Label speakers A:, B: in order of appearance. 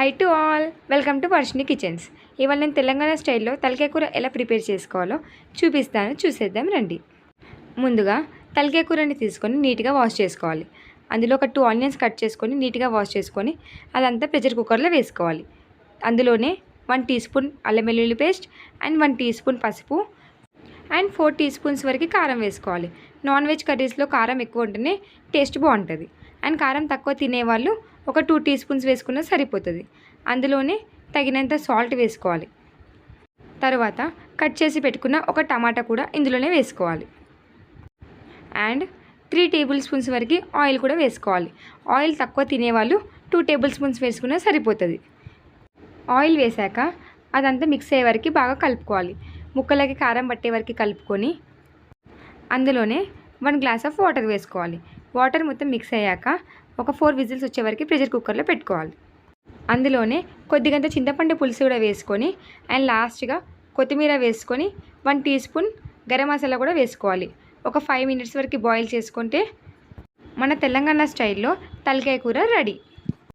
A: Hi to all welcome to Varshini kitchens ఇవాళ నేను తెలంగాణ స్టైల్లో తలకాయ కూర ఎలా ప్రిపేర్ చేసుకోవాలో చూపిస్తాను చూసేద్దాం రండి. ముందుగా తలకాయ కూరని తీసుకొని నీట్గా వాష్ చేసుకోవాలి. అందులో ఒక టూ ఆనియన్స్ కట్ చేసుకొని నీట్గా వాష్ చేసుకొని అదంతా ప్రెషర్ కుక్కర్లో వేసుకోవాలి. అందులోనే వన్ టీ స్పూన్ అల్లం వెల్లుల్లి paste and one teaspoon పసుపు అండ్ ఫోర్ టీ స్పూన్స్ వరకు కారం వేసుకోవాలి. నాన్ వెజ్ కర్రీస్లో కారం ఎక్కువ ఉంటేనే టేస్ట్ బాగుంటుంది. అండ్ కారం తక్కువ తినేవాళ్ళు ఒక టూ టీ స్పూన్స్ వేసుకున్నా సరిపోతుంది. అందులోనే తగినంత సాల్ట్ వేసుకోవాలి. తర్వాత కట్ చేసి పెట్టుకున్న ఒక టమాటా కూడా ఇందులోనే వేసుకోవాలి. అండ్ త్రీ టేబుల్ స్పూన్స్ వరకు ఆయిల్ కూడా వేసుకోవాలి. ఆయిల్ తక్కువ తినేవాళ్ళు టూ టేబుల్ స్పూన్స్ వేసుకున్నా సరిపోతుంది. ఆయిల్ వేశాక అదంతా మిక్స్ అయ్యే వరకు బాగా కలుపుకోవాలి. ముక్కలకి కారం పట్టే వరకు కలుపుకొని అందులోనే వన్ గ్లాస్ ఆఫ్ వాటర్ వేసుకోవాలి. వాటర్ మొత్తం మిక్స్ అయ్యాక ఒక ఫోర్ విజిల్స్ వచ్చే వరకు ప్రెషర్ కుక్కర్లో పెట్టుకోవాలి. అందులోనే కొద్దిగంత చింతపండు పులుసు కూడా వేసుకొని అండ్ లాస్ట్గా కొత్తిమీర వేసుకొని one teaspoon garam masala కూడా వేసుకోవాలి. ఒక ఫైవ్ మినిట్స్ వరకు బాయిల్ చేసుకుంటే మన తెలంగాణ స్టైల్లో తలకాయ కూర రెడీ.